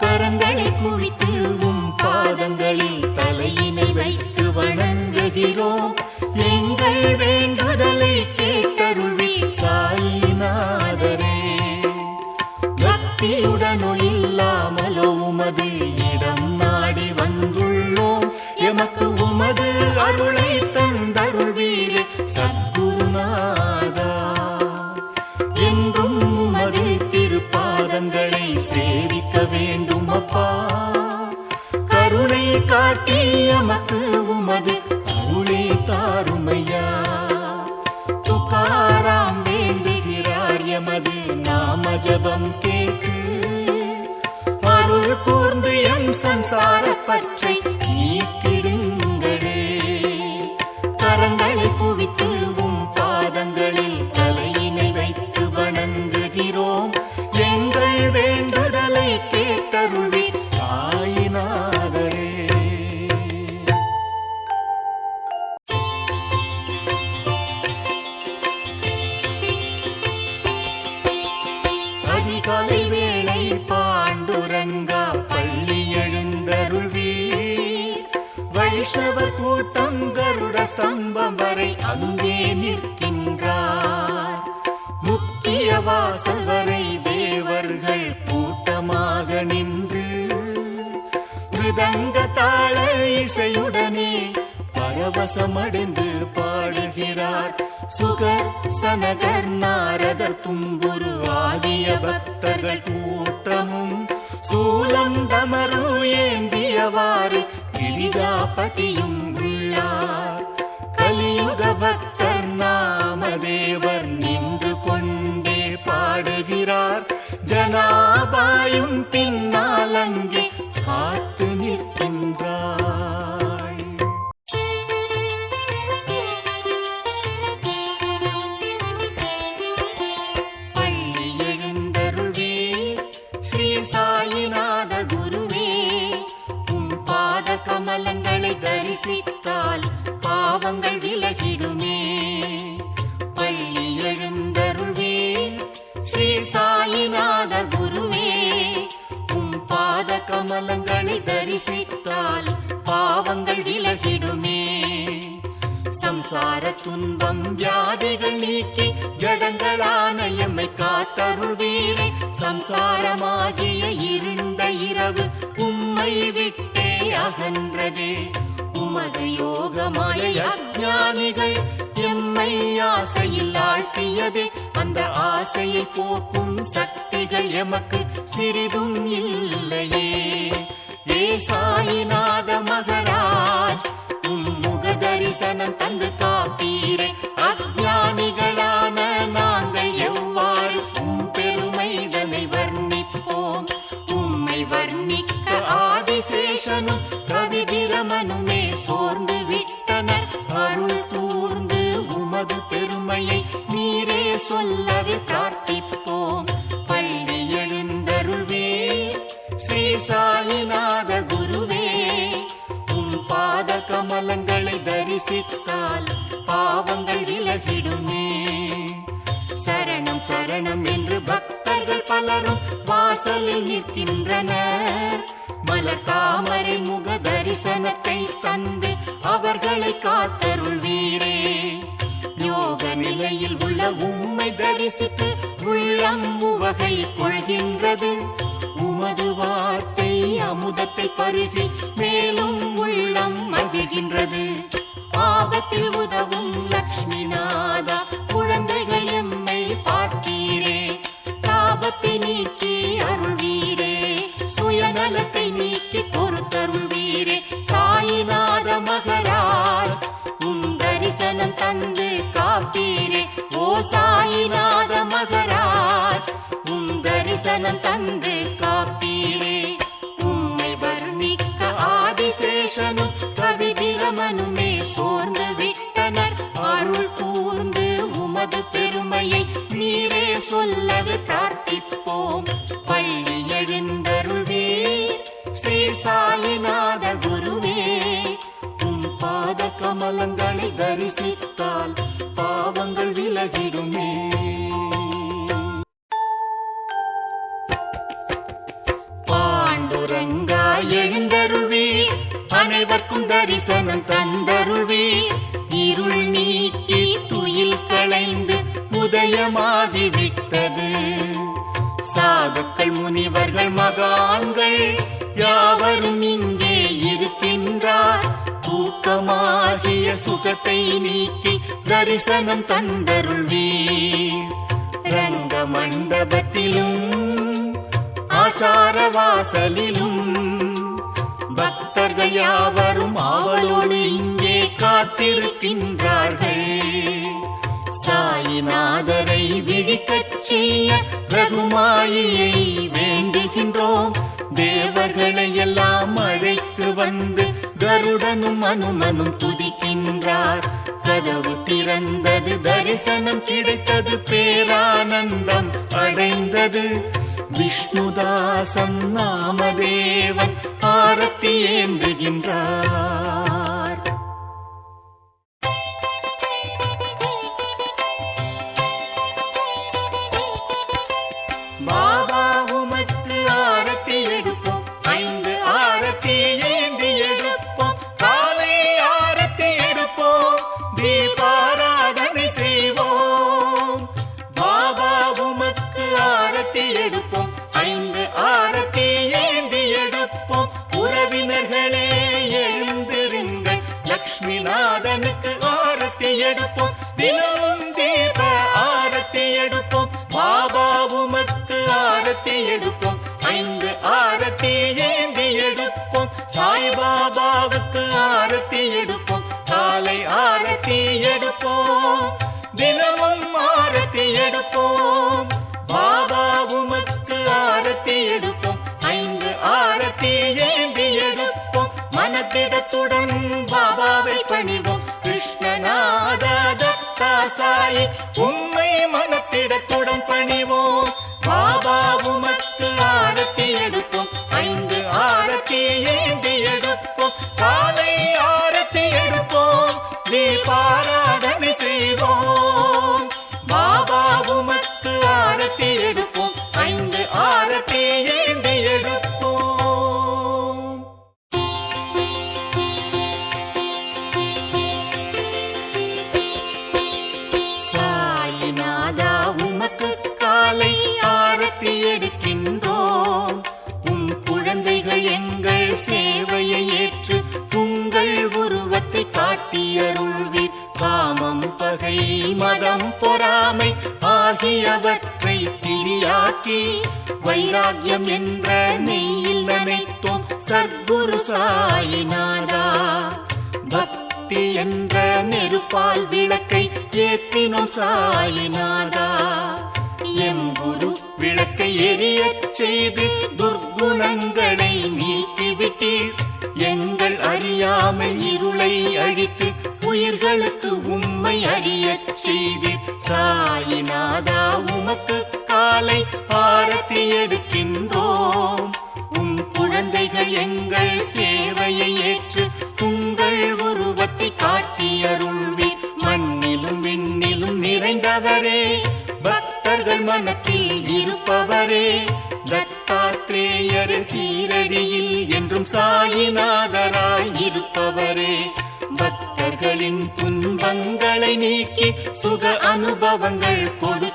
கரங்களை குவித்து உம் பாதங்களில் தலையினை வைத்து வணங்குகிறோம். எங்கள் வேண்டுதலை கேட்டருள்வி சாயிநாதரே. பக்தியுடனோ இல்லாமலோ உமது இட எமக்கு உமது அருளே தாருமையா? துக்காராம் வேண்டுகிறார் எமது நாம ஜபம் கேட்டு அருள் கூர்ந்து எம் சம்சார அதிகாலை வேளை பாண்டுரங்கா பள்ளி எழுந்தருள்வீர் வைஷ்ணவ கூட்டம் கருட ஸ்தம்பம் வரை அங்கே நிற்கின்றார். முக்கிய வாசல் வரை தேவர்கள் கூட்டமாக நின்று மிருதங்க தாள இசையுடனே பரவசமடைந்து பாடுகிறார். சுகர் சனகர் நாரதர் தும்புரு ஆகிய பக்த பக்தர்கள் கூட்டமும் சூலம் டமரு ஏந்தியவாறு கிரிஜாபதியும் உள்ளார். கலியுக பக்தர் நாமதேவர் நின்று கொண்டே பாடுகிறார். ஜனாபாயும் பின்னால் அங்கே காத்து சம்சார துன்பம் வியாதிகள் நீக்கி ஜடங்களான எம்மை காத்தருள்வீரே சம்சாரமாகிய இருந்த இரவு உம்மை விட்டே அகன்றதே. உமது யோகமாய அஜானிகள் எம்மை ஆசையில் ஆழ்த்தியதே. அந்த ஆசையை போக்கும் சக்திகள் எமக்கு சிறிதும் இல்லையே. ஏ சாயினா சொல்லவே பிரார்த்திப்போம் பள்ளி எழுந்தருள்வே ஸ்ரீ சாயிநாத குருவே. உன் பாத கமலங்களை தரிசித்தால் பாவங்கள் விலகிடுமே. சரணம் சரணம் என்று பக்தர்கள் பலரும் வாசலில் நிற்கின்றனர். மலர்தாமரை முக தரிசனத்தை தந்து அவர்களை காத்தருள்வீரே. யோக நிலையில் உம்மை தரிசித்து உள்ளம் உவகை கொள்கின்றது. உமது வார்த்தை அமுதத்தை பருகி மேலும் உள்ளம் மகிழ்கின்றது. ஆபத்தில் உதவும் லக்ஷ்மி தரிசனம் காப்பீரே. உம்மை வர்ணிக்க ஆதிசேஷனும் கவி பிரமனுமே சோர்ந்து விட்டனர். அருள் கூர்ந்து உமது பெருமையை நீரே சொல்லவே பிரார்த்திப்போம். பள்ளி எழுந்தருள்வே. ஸ்ரீ சாயிநாத குருவே. உம் பாத கமலங்களை தரிசித்தால் பாவங்கள் விலகிடுமே. தரிசனம் தந்தருள்வீர் இருள் நீக்கி துயில் களைந்து உதயமாகி விட்டது சாதுக்கள் முனிவர்கள் மகான்கள் யாவரும் இங்கே இருக்கின்றார். தூக்கமாகிய சுகத்தை நீக்கி தரிசனம் தந்தருள்வீர் ரங்க மண்டபத்திலும் ஆச்சார வாசலிலும் பக்தர்கள் யாவரும் ஆவலோடு இங்கே காத்திருக்கின்றார்கள். சாயிநாதரை விழிக்கச் செய்ய ரகுமாயியை வேண்டுகின்றோம். தேவர்களை எல்லாம் அழைத்து வந்து கருடனும் அனுமனும் துதிக்கின்றார். கதவு திறந்தது தரிசனம் கிடைத்தது பேரானந்தம் அடைந்தது. விஷ்ணுதாசம் நாமதேவன் ஆரத்தி ஏந்துகின்றார். ஆரத்தி பொறுமை ஆகியவற்றை திரியாக்கி வைராக்கியம் என்ற நெய்யில் நினைத்தோம். சர்க்குரு சாயினாதா பக்தி என்ற நெருப்பால் விளக்கை ஏற்றினோம் சாயினாதா எம் குரு விளக்கை எரியச் செய்து துர்குணங்களை நீக்கிவிட்டீர். எங்கள் அறியாமை இருளை அழித்து உயிர்களுக்கு உம்மை அறியச் செய்தீர். சாயிநாதா உமக்கு காலை ஆரத்தி எடுக்கின்றோம். உம் குழந்தைகள் எங்கள் சேவையை ஏற்று உங்கள் உருவத்தை காட்டியருள்வீர் மண்ணிலும் விண்ணிலும் நிறைந்தவரே பக்தர்கள் மனத்தில் இருப்பவரே. தத்தாத்ரேயர் சீரடியில் என்றும் சாயிநாதராய் இருப்பவரே. பக்தர்களின் துன்பங்களை நீக்கி சுக அனுபவங்கள் கொடு.